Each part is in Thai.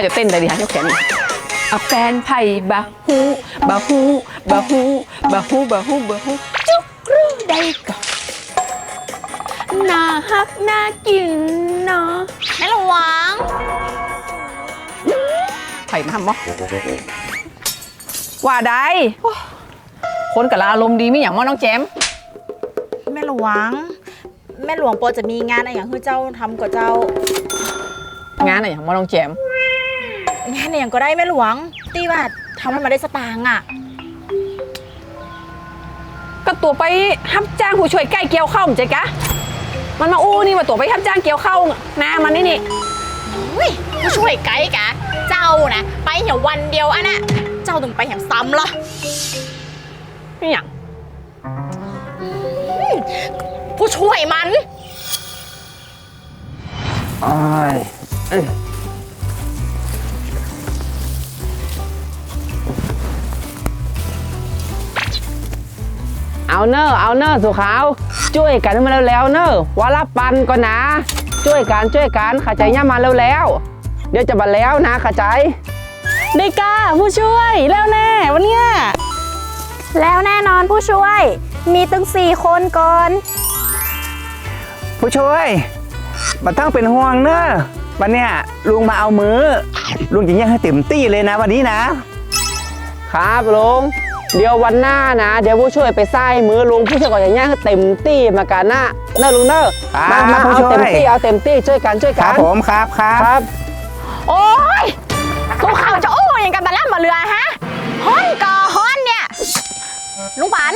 เขาจะเต้นได้ดิฮะยกแขนนี่อะแฟนไผ่บะฮูบะฮูบะฮูบะฮูบะฮูบะฮูจุกรูได้ก่อนน่าฮักน่ากินเนาะแม่หลวงไผ่มาทำมั้ว่าได้คนกับลาอารมณ์ดีไม่อย่างว่าน้องแจมแม่หลวง แม่หลวงโปรจะมีงานอะไรอย่างที่เจ้าทำกับเจ้า งานอะไรอย่างว่าน้องแจม งานอะไรอย่างก็ได้แม่หลวง ตีว่าทำให้มาได้สตางค์อะ ก็ตัวไปรับจ้างผู้ช่วยใกล้เกี่ยวข้าวมั้งเจ๊กะ มันมาอู้นี่ว่าตัวไปรับจ้างเกี่ยวข้าวนามันนี่นี่อุ้ยผู้ช่วยไกด์กะ เจ้านะไปเหี่ยววันเดียวอะนะเจ้าต้องไปแหมซ้ำเหรอไม่อย่างผู้ช่วยมันอ้าย เอ้ยเอาเนอะเอาเนอะสุขาวช่วยกันมาแล้วๆเนอะวาละปันก่อนนะ ช่วยกันช่วยกันขาใจย่ามาแล้วๆเดี๋ยวจะบันแล้วนะขาใจได้กล้าผู้ช่วยแล้วแน่วันเนี้ยแล้วแน่นอนผู้ช่วย มีตั้งสี่คนก่อน ผู้ช่วยมันต้องเป็นห่วงเนอะวันเนี้ยลุงมาเอามือลุงจะย่างให้เต็มตี้เลยนะวันนี้นะ ครับลุง เดี๋ยววันหน้านะ เดี๋ยวผู้ช่วยไปไส้มือลุงผู้ช่วยก็จะย่างให้เต็มที่มากันนะเนอะลุงเนอะครับมามาผู้เอาช่วยเต็มที่เอาเต็มที่ช่วยกันช่วยคกัรับนผมครับครับครับ โอ้ยพวกเขาจะโอ้ยยังกันมาล่ำมาเรือฮะฮ้อนกอฮ้อนเนี่ยลุงปัน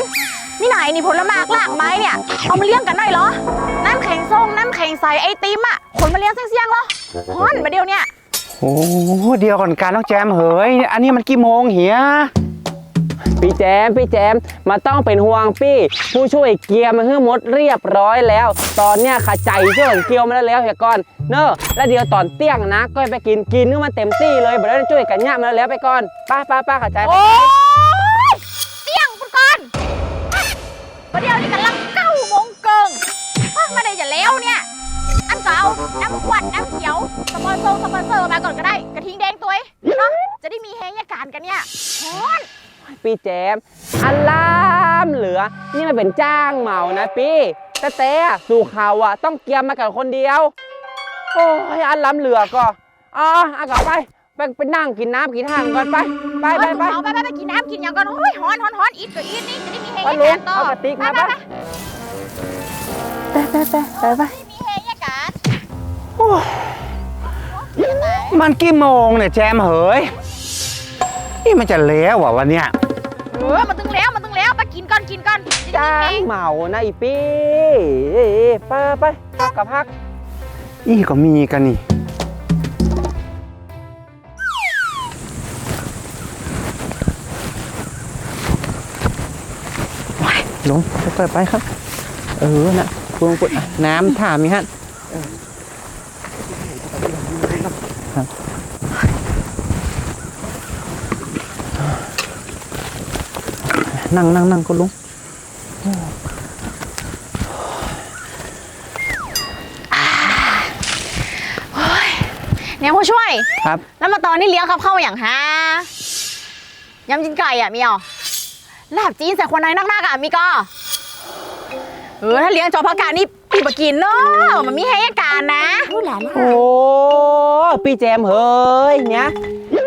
นี่ไหนนี่ผลไม้ลากไม้เนี่ยเอามาเลี้ยงกันหน่อยเหรอน้ำแข็งส้มน้ำแข็งใสไอติมอะขนมาเลี้ยงเสี่ยงๆเหรอฮ้อนมาเดียวเนี่ยโอ้โหเดียวก่อนการน้องแจมเฮ้ยอันนี้มันกี่โมงเหีย พี่แจมพี่แจมมาต้องเป็นห่วงพี่ ผู้ช่วยเกียร์มาให้หมดเรียบร้อยแล้ว ตอนเนี้ยขาใจช่วยเกียวมาแล้วแล้วเฮียก่อนเนอะแล้วเดี๋ยวตอนเตี้ยงนะก็ไปกินกินนึกมันเต็มที่เลยบ่ได้ช่วยกันย่ามาแล้วไปก่อนป้าป้าป้าขาใจโอ้ยเสี่ยงคุณก่อนประเดี๋ยวนี้กำลังเก้าโมงเกิงอ้ามาได้จะแล้วเนี่ยอันก็เอาน้ำขวดน้ำเขียวสปอนเซอร์สปอนเซอร์มาก่อนก็ได้กระทิงแดงตัวเนาะจะได้มีเฮยการกันเนี่ยฮอน พี่แจมอันลามเหลือ นี่มันเป็นจ้างเหมานะพี่แต่แต่สู่ข่าวอะ ต้องเกียร์มากับคนเดียว โอ้ยอันล้ำเหลือก็อ๋อเอากลับไปไปไปนั่งกินน้ำกินทางก่อนไปไปไปไปเอาไปไปไปกินน้ำกินอย่างก่อนโอ้ยฮ้อนฮ้อนฮ้อนอีทกับอีทนี่จะได้มีเฮไปยลุกางรต่อเอากระติกมาไปไปไปไปไปไปไปไปมีเฮยการมันกี่โมงเนี่ยแจมเฮ้ย นี่มันจะแล้วว่ะวันเนี้ยเออมาตึงแล้วมาตึงแล้วไปกินก่อนกินก่อนจะได้จ้ามีงเฮงเหมานะอีปี้ไปไปกลับพัก อีก็มีกันนี่ ลงไปไปครับ เออนะพวงปุดน้ำถามมีฮะครับ นั่งนั่งนั่งคุณลุงเนี่ยผู้ช่วย ครับ แล้วมาตอนนี้เลี้ยงกับข้าวอย่างฮะยำจินไก่อะมีอ่อลาบจีนใส่คนไหนนักๆอะมีก็ เออ ถ้าเลี้ยงจอพักการนี่ พี่มากินเนาะมันมีให้การนะรู้หลานโอ้พี่แจมเฮ้ยเนี่ย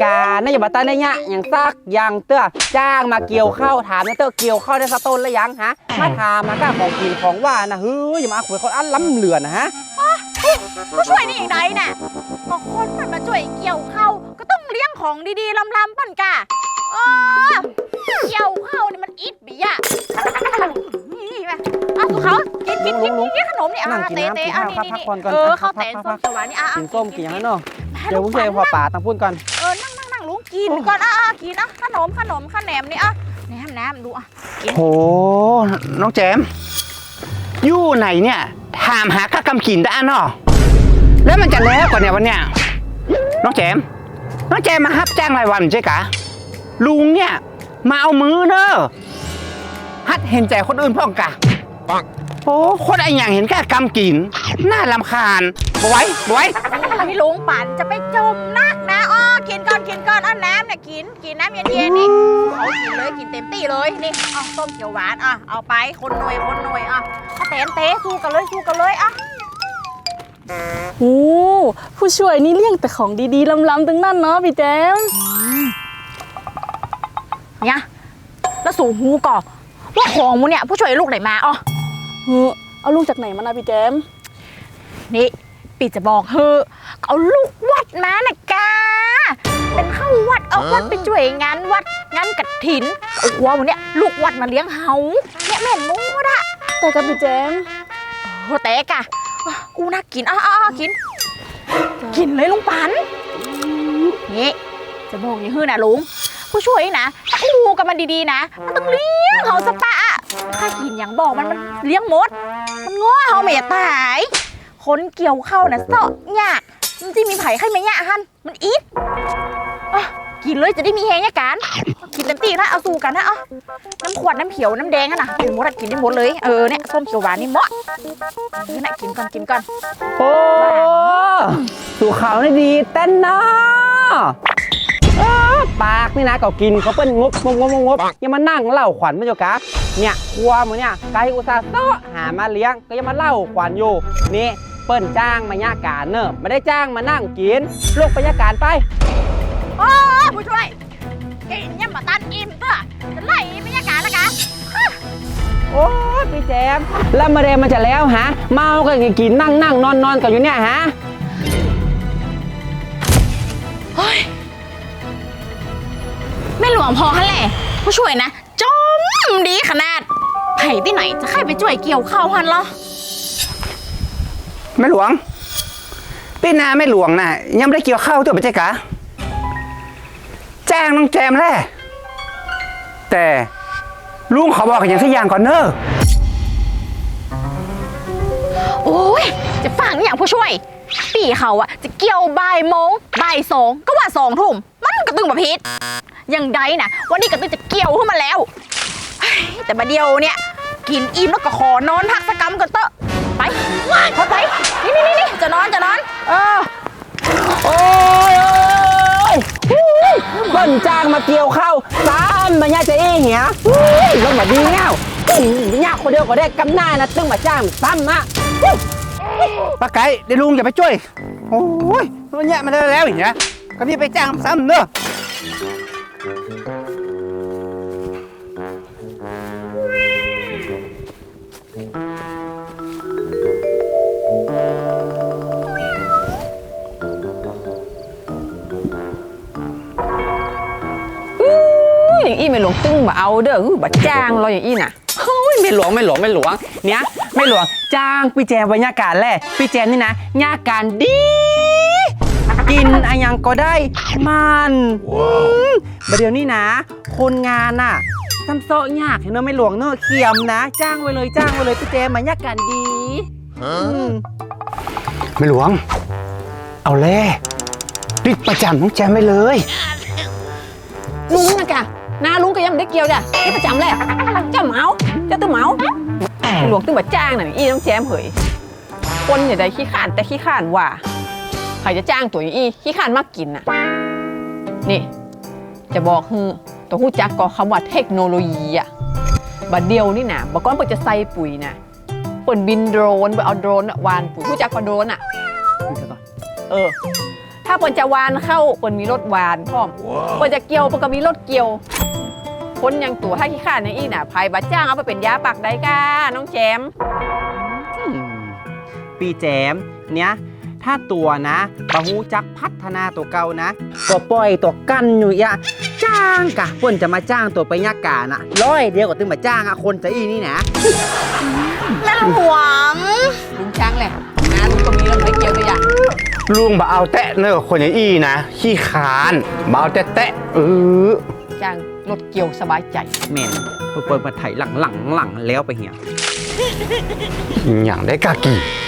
การนายบัตตาเนี่ยอย่างซักอย่างเตื้อจ้างมาเกี่ยวข้าวถามนะเตื้อเกี่ยวข้าวได้สักต้นแล้วยังฮะมาถามมาก้าของกินของว่านะเฮ้ยอย่ามาคุยเขาอันล้ำเหลือนะฮะผู้ช่วยนี่อย่างไรน่ะพอคนมันมาช่วยเกี่ยวข้าวก็ต้องเลี้ยงของดีๆลำๆปั่นกะเออเกี่ยวข้าวนี่มันอิดบีอะนี่ไปอะสุเขา กินกินกินกินกินขนมนี่อะนั่งกินเตะน้ำเตะกินอะข้าวนี่พักนี่ผ่อนก่อนเออพักข้าวแตนพักส้พัมกสวรรค์นี่อะอะกินส้มกินอย่างนั้นเนาะมาเดี๋ยวผู้ช่วยลูกพอปั่นป่าตั้งพูดก่อนเออนั่งนั่งนั่งลุงกินก่อนอะอะกินอะขนมขนมขนมนี่อะแหนมแหนมดูอะโหน้องแจมอยู่ไหนเนี่ยถามหาข้ากำกินได้อันเนาะแล้วมันจะแล้วกว่าเนี่ยวันเนี้ยน้องแจมน้องแจมมาฮับจ้างรายวันใช่กะลุงเนี่ยมาเอามือเนอะฮัดเห็นใจคนอื่นพ่องกะ โอ้คนไอ้อย่างเห็นแค่กำกิน น่าลำคาญบไหว้บไหว้อะไรลุงปั่นจะไปจมนักนะอ้ออนกินก่อนเอาน้ำเนี่ยกินกินน้ำเย็นๆนี่เอากินเลยกินเต็มที่เลยนี่เอาส้มเขียวหวานอะเอาไปคนหน่วยคนหน่วยอะเอาเต้นเต้สู้กันเลยสู้กันเลยอะโอ้ผู้ช่วยนี่เลี้ยงแต่ของดีๆล้ำๆทั้งนั้นเนาะพี่แจมเนี่ยแล้วสู่หูก่อนว่าของมูเนี่ยผู้ช่วยลูกไหนมาอ๋อ เฮ้อเอาลูกจากไหนมานะพี่แจม นี่ปีจะบอกเฮอเอาลูกวัดมานะกา เป็นเข้าวัดเอาวัดไปช่วยงานวัดงานกฐินเอาหัวมันเนี่ยลูกวัดมาเลี้ยงเฮาเนี่ยแม่นมูดอะแต่กับพี่แจมโหแต่กะอู้น่ากินอ้าวกิน กินเลยลุงปันนี่จะบอกอย่างฮื้อนะลุงผู้ช่วยนะอู้กับมันดีๆนะมันต้องเลี้ยงเฮาสปะ อะถ้ากินอย่างบอกมันมันเลี้ยงมด มันง้อเฮาไม่อยากตายคนเกี่ยวเข้านะเสาะยากมันที่มีไผ่ไข่ไม่ยากฮันมันอีดอะกินเลยจะได้มีแฮงยาการกินเต็มที่นะเอาสู้กันนะเอาน้ำขวดน้ำเขียวน้ำแดงอะนะเป็นมดอะกินได้หมดเลยเออเนี่ยส้มเขียวหวานนี่เหมาะนี่นะกินก่อนกินก่อนโอ้สู่เขานี่ดีเต้นเนาะอ้าปาก นี่นะก็กินเขาเปิ้นงบงบงบงบยังมานั่งเล่าขวัญม่เจ้ากะเนี่ยครัวหมันเนี่ยไกอุตส่าห์เซ้อหามาเลี้ยงก็ยังมาเล่าขวัญอยู่นี่เปิ้นจ้างมาย่าการเนอะไม่ได้จ้างมานั่งกินลูกไปย่าการไปโอ้ผู้ช่วยกินยังมาตันอิ่มตัวจะไล่ไม่าการล้วกะโอ้พี่แจมแล้วมาเรมันจะแล้วฮะ เมาก็ยังกินนั่งนั่งนอนนอนกันอยู่เนี่ยฮะ ม่หลวงพอฮันแหละ ผู้ช่วยนะ จมดีขนาดไผ่ที่ไหนจะใครไปช่วยเกี่ยวข้าวฮันเหรอแม่หลวงปีหนาแม่หลวงน่ะ ยังไม่ได้เกี่ยวข้าวตัวไปใช่กะจ้างน้องแจมแหละแต่ลุงเขาบอกอย่างสักอย่างก่อนเนอะโอ้ยจะฟังอย่างผู้ช่วย ปีเขาอะจะเกี่ยวบ่ายโมงบ่ายสองก็ว่าสองทุ่มมันกระตึงประพิษยังไดนะวันนี้กระตึงจะเกี่ยวขึ้นมาแล้ว แต่มาเดียวเนี่ย กินอิ่มแล้วก็ขอนอนพักสักกรรมกันเตอะไปพอไปนี่นี่นี่จะนอนจะนอน เออโอ้ยโอ้ยฮู้ยเปิ้นจ้างมาเกี่ยวข้าวซ้ำมาย่าจะเอ้เหียฮู้ยลงมาดีเงาอื้อย่าคนเดียวก็ได้กำหน้านะตึ้งมาจ้างซ้ำอะ ฮู้ป้าไก่เดี๋ยวลุงอย่าไปช่วย โอ้ยมันแย่มาได้แล้วอย่างเงี้ยก็นี่ไปจ้างซ้ำเนอะอย่างอี้ไม่หลวงตึ้งมาเอาเด้อคือบัจ้างเราอย่างอี้น่ะเฮ้ยไม่หลวงไม่หลวงไม่หลวงเนี้ย ไม่หลวงจ้างพี่แจมบรรยากาศแหละพี่แจมนี่นะยาการดี กินอะไรยังก็ได้มันอืมประเดี๋ยวนี้นะ คนงานน่ะซ้ำโซะยากเห็นเนอะไม่หลวงเนอะเขียมนะ จ้างไว้เลยจ้างไว้เลยพี่แจมบรรยากาศดีอืมแม่หลวง เอาแล่ติดประจำน้องแจมไปเลย ลุงนะกะหนาลุงก็ยังไม่ได้เกี่ยวเด้อที่ประจำแหละเจ้าเหมาเจ้าตื้อเหมา หลวงตึ้งบัจ้างน่ะอี้ต้องแจมเหยคนอย่าได้ขี้ข้านแต่ขี้ข้านว่าใครจะจ้างตัวอย่างอี้ขี้ข้านมากกินน่ะ นี่ จะบอกคือตัวหู้จักก็คำว่าเทคโนโลยีอะบัดเดียวนี่นะบอกก่อนเปิดจะใส่ปุ๋ยนะเปิดบินโดรนไปเอาโดรนอะวานปุ๋ยหู้จักก็โดรนอะเออถ้าเปิดจะวานเข้าเปิดมีรถวานพร้อมเปิดจะเกี่ยวเปิดก็มีรถเกี่ยว คนยังตัวถ้าขี้ข้านในอีน่ะภายบัดจ้างเอาไปเป็นยาปักได้ก้าน้องแจมอืมพี่แจมเนี้ยถ้าตัวนะปะฮูจักพัฒนาตัวเก่านะก็ปล่อยตัวกันอยู่อะจ้างกะคนจะมาจ้างตัวไปยากาน่ะร้อยเดียวก็ตึงมาจ้างอะคนจะอีนี่นะแม่หลวงลุงช้างแหละงานลุงก็มีแล้วไม่เกี่ยวตัวอย่างลุงบ่เอาแตะเนอะคนอย่างอี้นะขี้คร้านบ่เอาแตะแตะเออจ้าง รถเกี่ยวสบายใจแม่นเปิดมาไถหลังหลังหลังแล้วไปเหี่ยอย่างได้กากีอ